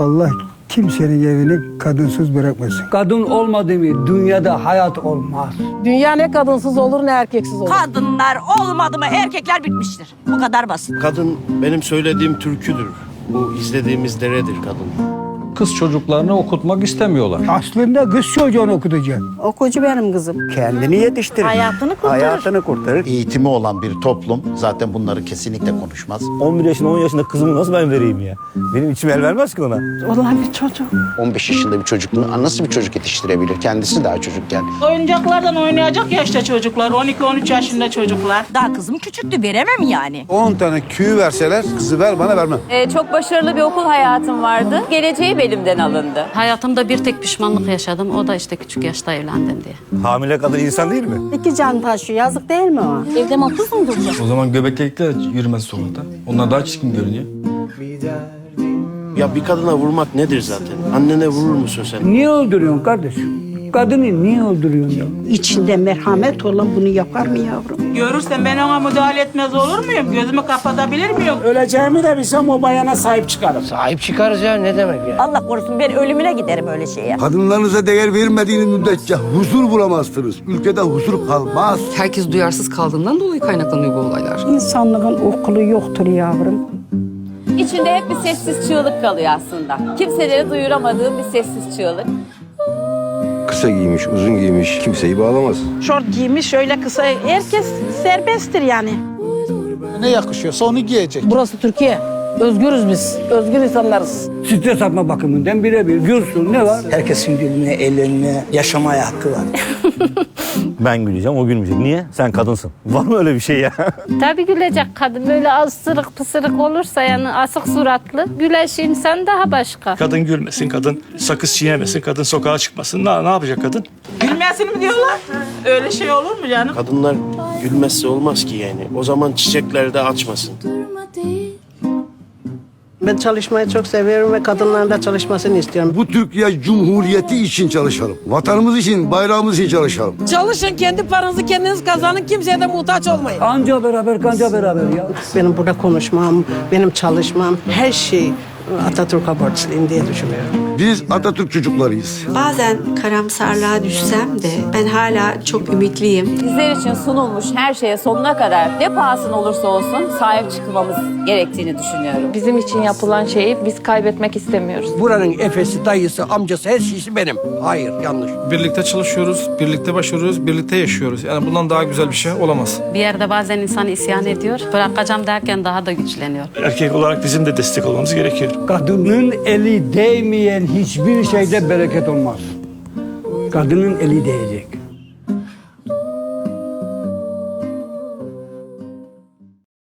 Allah kimsenin evini kadınsız bırakmasın. Kadın olmadı mı dünyada hayat olmaz. Dünya ne kadınsız olur ne erkeksiz olur. Kadınlar olmadı mı erkekler bitmiştir. Bu kadar basit. Kadın benim söylediğim türküdür. Bu izlediğimiz deredir kadın. Kız çocuklarını okutmak istemiyorlar. Aslında kız çocuğunu okutacak. Okucu benim kızım. Kendini yetiştirir. Hayatını kurtarır. Hayatını kurtarır. Eğitimi olan bir toplum zaten bunları kesinlikle konuşmaz. 11 yaşında 10 yaşında kızımı nasıl ben vereyim ya? Benim içim el vermez ki ona. Olan bir çocuk. 15 yaşında bir çocuk nasıl bir çocuk yetiştirebilir? Kendisi daha çocukken. Oyuncaklardan oynayacak yaşta çocuklar, 12-13 yaşında çocuklar. Daha kızım küçüktü veremem yani. 10 tane küğü verseler kızı ver bana vermem. Ee, çok başarılı bir okul hayatım vardı. Geleceğim elimden alındı. Hayatımda bir tek pişmanlık yaşadım. O da işte küçük yaşta evlendim diye. Hamile kadın insan değil mi? İki can taşıyor. Yazık değil mi o? Evde mutsuz mu duracak? O zaman göbeklikler yürümez sokakta. Onlar daha çirkin görünüyor. Ya bir kadına vurmak nedir zaten? Annene vurur musun sen? Niye öldürüyorsun kardeşim? Kadını niye öldürüyorsun ya? İçinde merhamet olan bunu yapar mı yavrum? Görürsen ben ona müdahale etmez olur muyum? Gözümü kapatabilir miyim? Öleceğimi de bilsem o bayana sahip çıkarım. Sahip çıkarız ya ne demek ya? Allah korusun ben ölümüne giderim öyle şeye. Kadınlarınıza değer vermediğiniz müddetçe huzur bulamazsınız. Ülkede huzur kalmaz. Herkes duyarsız kaldığından dolayı kaynaklanıyor bu olaylar. İnsanlığın okulu yoktur yavrum. İçinde hep bir sessiz çığlık kalıyor aslında. Kimselere duyuramadığım bir sessiz çığlık. Kısa giymiş, uzun giymiş kimseyi bağlamaz. Şort giymiş öyle kısa. Herkes serbesttir yani. Ne yakışıyorsa onu giyecek. Burası Türkiye. Özgürüz biz. Özgür insanlarız. Stres atma bakımından birebir gülsün ne var? Herkesin diline, eline yaşamaya hakkı var. Ben güleceğim o gülmeyecek. Niye? Sen kadınsın. Var mı öyle bir şey ya? Tabii gülecek kadın. Böyle az sırık pısırık olursa yani asık suratlı. Güleş insan daha başka. Kadın gülmesin, kadın sakız çiğnemesin, kadın sokağa çıkmasın. Ne, ne yapacak kadın? Gülmesin mi diyorlar? Öyle şey olur mu canım? Kadınlar gülmezse olmaz ki yani. O zaman çiçekler de açmasın. Ben çalışmayı çok seviyorum ve kadınların da çalışmasını istiyorum. Bu Türkiye Cumhuriyeti için çalışalım. Vatanımız için, bayrağımız için çalışalım. Çalışın kendi paranızı kendiniz kazanın kimseye de muhtaç olmayın. Anca beraber kanca beraber ya. Benim burada konuşmam, benim çalışmam her şey Atatürk'e borçluyum diye düşünüyorum. Biz Atatürk çocuklarıyız. Bazen karamsarlığa düşsem de ben hala çok ümitliyim. Bizler için sunulmuş her şeye sonuna kadar ne pahasına olursa olsun sahip çıkmamız gerektiğini düşünüyorum. Bizim için yapılan şeyi biz kaybetmek istemiyoruz. Buranın efesi, dayısı, amcası her şeysi benim. Hayır, yanlış. Birlikte çalışıyoruz, birlikte başarıyoruz, birlikte yaşıyoruz. Yani bundan daha güzel bir şey olamaz. Bir yerde bazen insan isyan ediyor. Bırakacağım derken daha da güçleniyor. Erkek olarak bizim de destek olmamız gerekiyor. Kadının eli değmeyen hiçbir şeyde bereket olmaz. Kadının eli değecek.